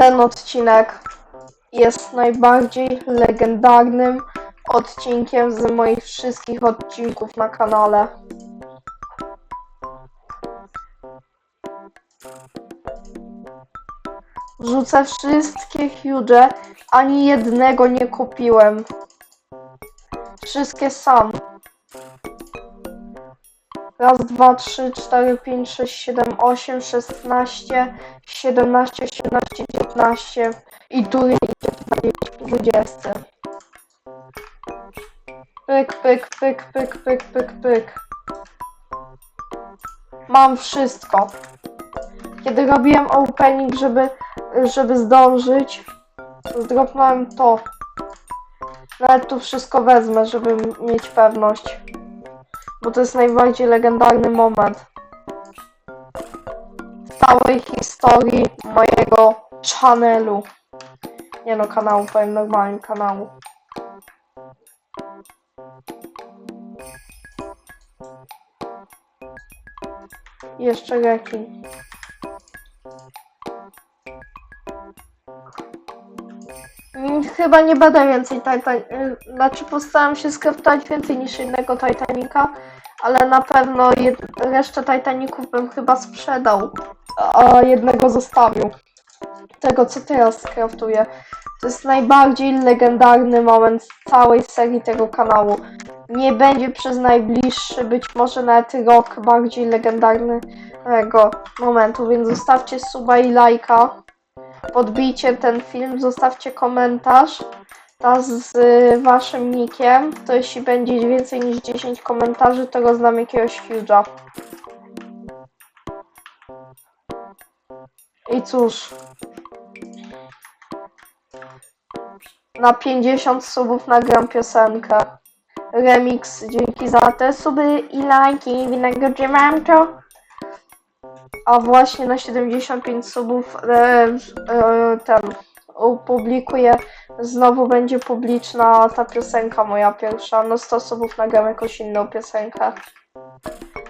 ten odcinek jest najbardziej legendarnym odcinkiem z moich wszystkich odcinków na kanale. Rzucę wszystkie huge, ani jednego nie kupiłem. Wszystkie sam. Raz, dwa, trzy, cztery, pięć, sześć, siedem, osiem, szesnaście, siedemnaście, osiemnaście, dziewiętnaście i tu idzie dwudziesty. Pyk, pyk, pyk, pyk, pyk, pyk, pyk. Mam wszystko. Kiedy robiłem opening, żeby, żeby zdążyć, zdropnąłem to. Nawet tu wszystko wezmę, żeby mieć pewność. Bo to jest najbardziej legendarny moment w całej historii mojego channelu. Nie no, kanału, powiem normalnie kanału. Jeszcze rekin. Chyba nie będę więcej Titan... y, Znaczy postaram się skraftować więcej niż jednego Titanica, ale na pewno resztę Titaników bym chyba sprzedał, a jednego zostawił. Tego co teraz skraftuję. To jest najbardziej legendarny moment całej serii tego kanału. Nie będzie przez najbliższy, być może nawet rok bardziej legendarnego momentu, więc zostawcie suba i lajka podbijcie ten film, zostawcie komentarz ta z waszym nickiem. To jeśli będzie więcej niż 10 komentarzy, to rozdam jakiegoś huge'a. I cóż. Na 50 subów nagram piosenkę. Remix, dzięki za te suby i lajki, wynagrodzimy to. A właśnie na 75 subów e, e, ten opublikuję. Znowu będzie publiczna ta piosenka moja pierwsza. No 100 subów nagram jakąś inną piosenkę.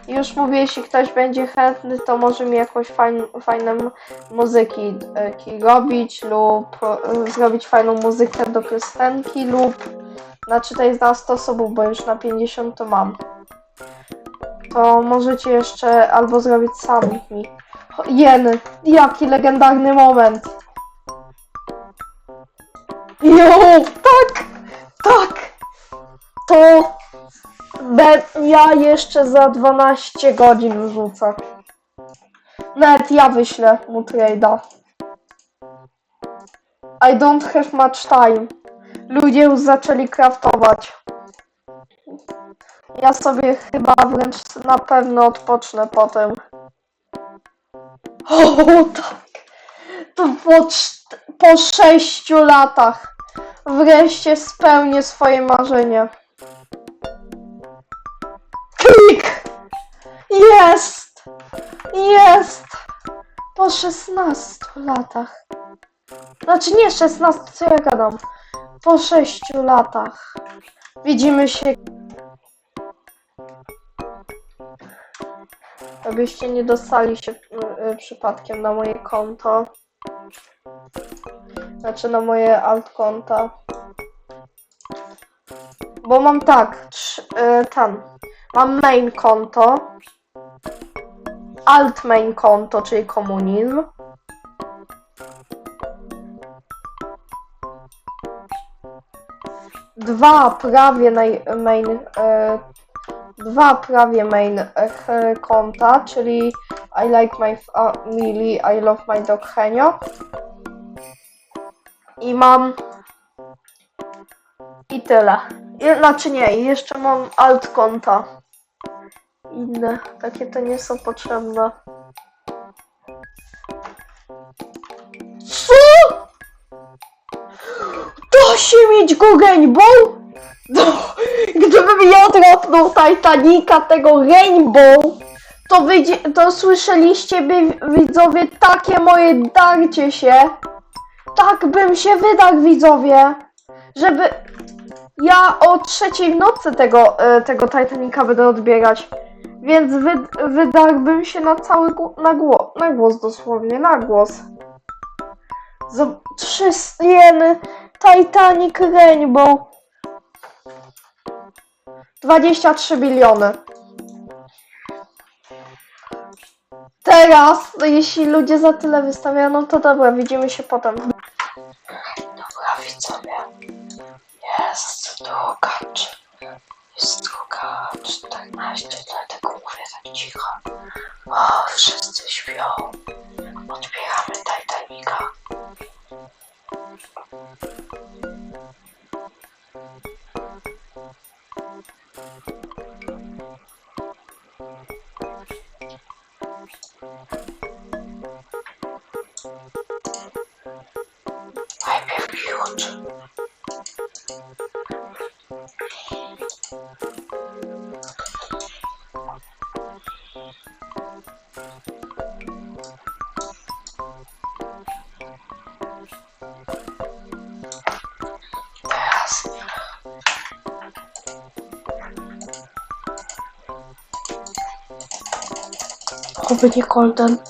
Już mówię, jeśli ktoś będzie chętny, to może mi jakąś fajn, fajne m- muzyki e, robić lub e, zrobić fajną muzykę do piosenki lub znaczy to jest na 100 subów, bo już na 50 to mam to możecie jeszcze albo zrobić sami mi. O, Jeny, jaki legendarny moment. Jo, tak, tak. To be, ja jeszcze za 12 godzin wrzucę. Nawet ja wyślę mu trade'a. I don't have much time. Ludzie już zaczęli craftować. Ja sobie chyba wręcz na pewno odpocznę potem. O tak! To po, po sześciu latach wreszcie spełnię swoje marzenie. Klik! Jest! Jest! Po 16 latach. Znaczy nie 16, co ja gadam. Po 6 latach. Widzimy się Abyście nie dostali się y, przypadkiem na moje konto. Znaczy na moje alt konta. Bo mam tak, y, ten. Mam main konto. Alt main konto, czyli komunizm. Dwa prawie naj, main y, dwa prawie main e, konta, czyli I like my family, I love my dog Henio. I mam i tyle. I, znaczy nie, jeszcze mam alt konta. Inne, takie to nie są potrzebne. Się mieć Rainbow? No, gdybym ja dropnął Titanica tego Rainbow, to, widzi, to słyszeliście by widzowie takie moje darcie się. Tak bym się wydarł widzowie, żeby ja o trzeciej nocy tego, e, tego Titanica będę odbierać. Więc wy, wydarłbym się na cały na, gło, na głos dosłownie, na głos. Trzy jeny. Titanic Rainbow. 23 biliony. Teraz, no jeśli ludzie za tyle wystawiają, no to dobra, widzimy się potem. Dobra, widzowie. Jest druga, jest druga 14, dlatego mówię tak cicho. O, wszyscy śpią. Odbieramy Titanica. Najpierw już. Teraz. Oby nie Golden. O.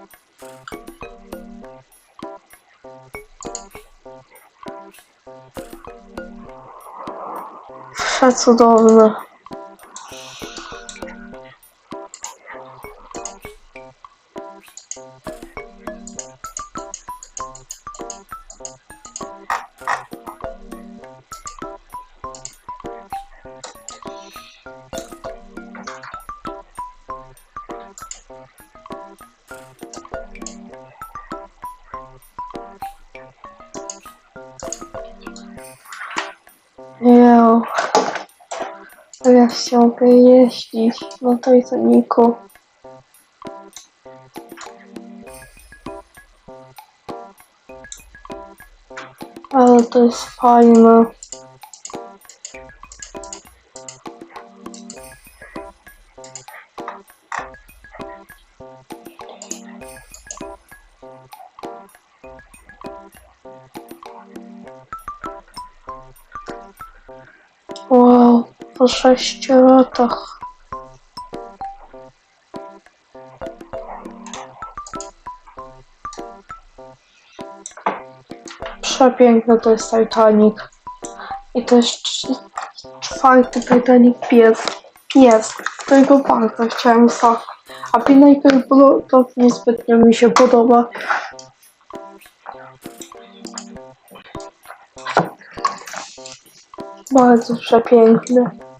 他吃多了 Teraz chciałbym jeździć na Titanicu. Ale to jest fajne. Po sześciu latach. Przepiękny to jest Titanic. I to jest cz- czwarty Titanic pies. Pies, którego bardzo chciałem sam. A Pinnacle Blue to niezbytnio mi się podoba. Bardzo przepiękny.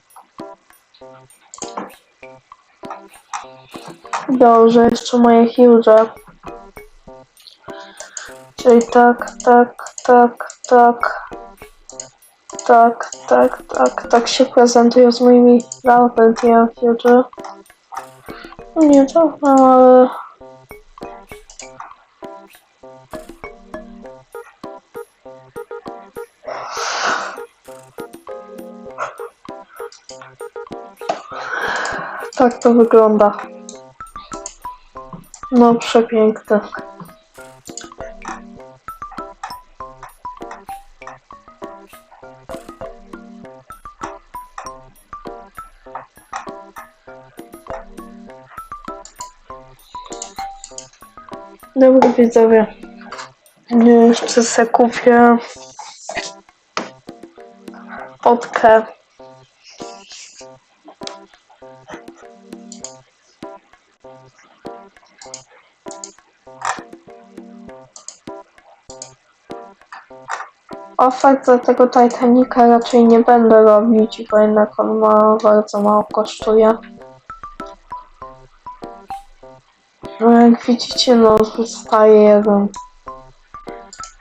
Dobrze, jeszcze moje huge. Czyli tak, tak, tak, tak. Tak, tak, tak, tak się prezentują z moimi Galventian Future. No nie to, ale... Tak to wygląda. No, przepiękne. Dobra widzowie. Jeszcze se kupię potkę. Ofertę tego Titanica raczej nie będę robić, bo jednak on ma bardzo mało kosztuje. No jak widzicie, no zostaje jeden.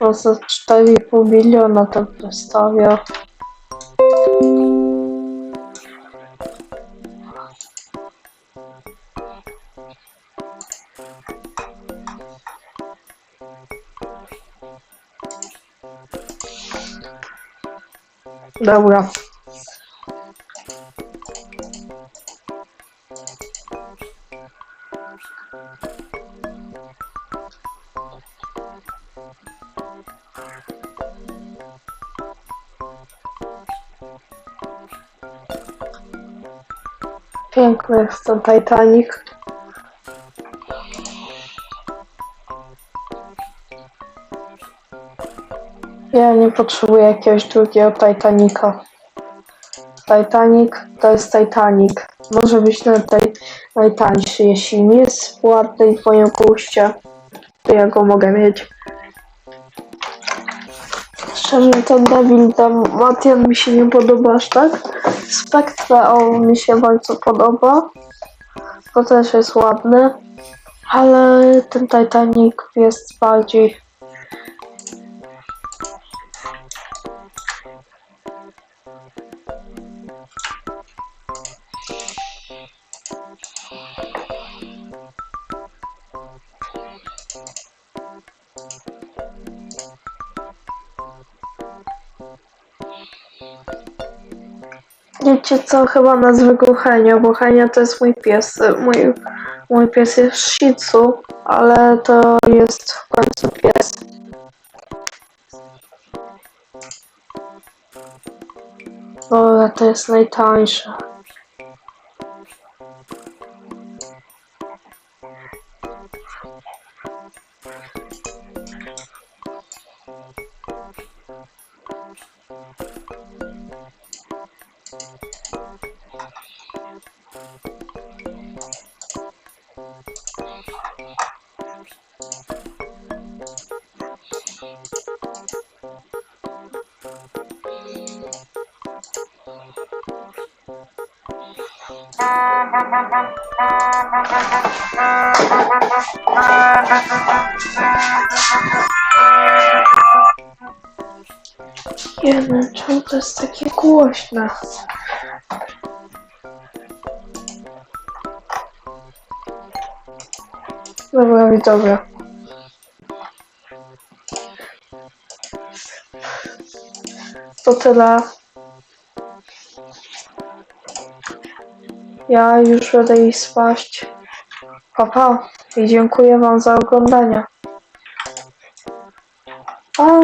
No za 4,5 miliona to wystawia. Dobra. Piękny jest ten Titanic. Ja nie potrzebuję jakiegoś drugiego Titanica. Titanic to jest Titanic. Może być naj, najtańszy. Jeśli nie jest ładny w moim guście, to ja go mogę mieć. Szczerze, ten Devil Matian mi się nie podoba aż tak. Spectre on mi się bardzo podoba. To też jest ładny. Ale ten Titanic jest bardziej Wiecie co, chyba nazwę go Henio, bo Henio to jest mój pies. Mój, mój pies jest Shih ale to jest w końcu pies. Dobra, to jest najtańsze. Thank you. Jeden, czemu to jest takie głośne? Dobra, widzowie. To tyle. Ja już będę iść spaść. Papa i dziękuję wam za oglądanie. Pa!